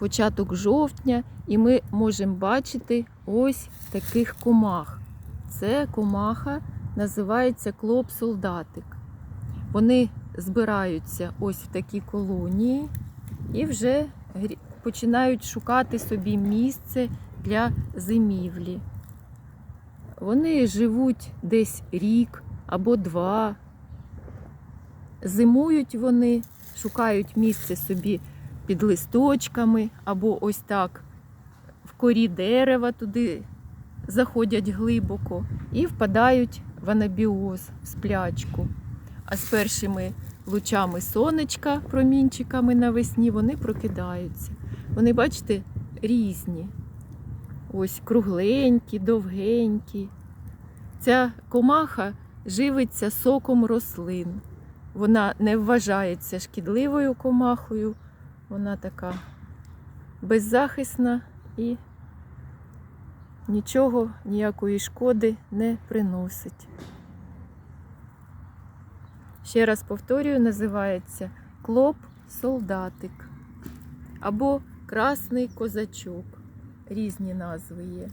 початок жовтня, і ми можемо бачити ось таких комах. Це комаха називається клоп-солдатик. Вони збираються ось в такі колонії і вже починають шукати собі місце для зимівлі. Вони живуть десь рік або два. Зимують вони, шукають місце собі під листочками, або ось так в корі дерева туди заходять глибоко і впадають в анабіоз, в сплячку. А з першими лучами сонечка, промінчиками навесні, вони прокидаються. Вони, бачите, різні. Ось кругленькі, довгенькі. Ця комаха живиться соком рослин. Вона не вважається шкідливою комахою. Вона така беззахисна і нічого, ніякої шкоди не приносить. Ще раз повторюю, називається клоп-солдатик або красний козачок. Різні назви є.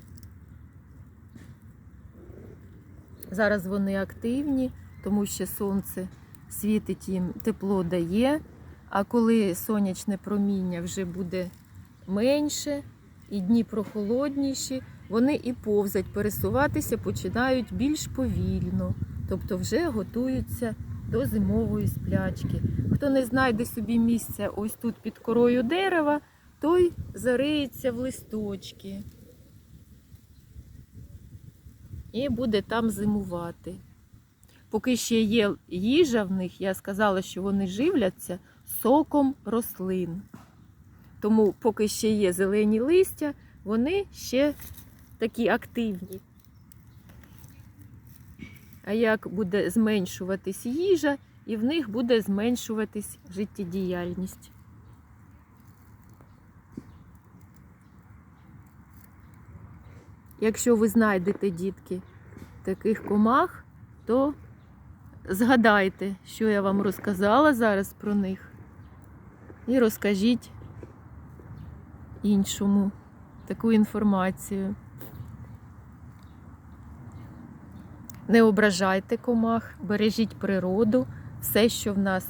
Зараз вони активні, тому що сонце світить їм, тепло дає. А коли сонячне проміння вже буде менше і дні прохолодніші, вони і повзать, пересуватися починають більш повільно, тобто вже готуються до зимової сплячки. Хто не знайде собі місця ось тут під корою дерева, той зариється в листочки і буде там зимувати. Поки ще є їжа в них, я сказала, що вони живляться соком рослин. Тому, поки ще є зелені листя, вони ще такі активні. А як буде зменшуватись їжа, і в них буде зменшуватись життєдіяльність. Якщо ви знайдете, дітки, таких комах, то згадайте, що я вам розказала зараз про них. І розкажіть іншому таку інформацію. Не ображайте комах, бережіть природу, все, що в нас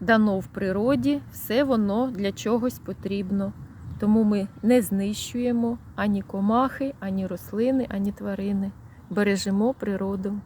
дано в природі, все воно для чогось потрібно. Тому ми не знищуємо ані комахи, ані рослини, ані тварини. Бережемо природу.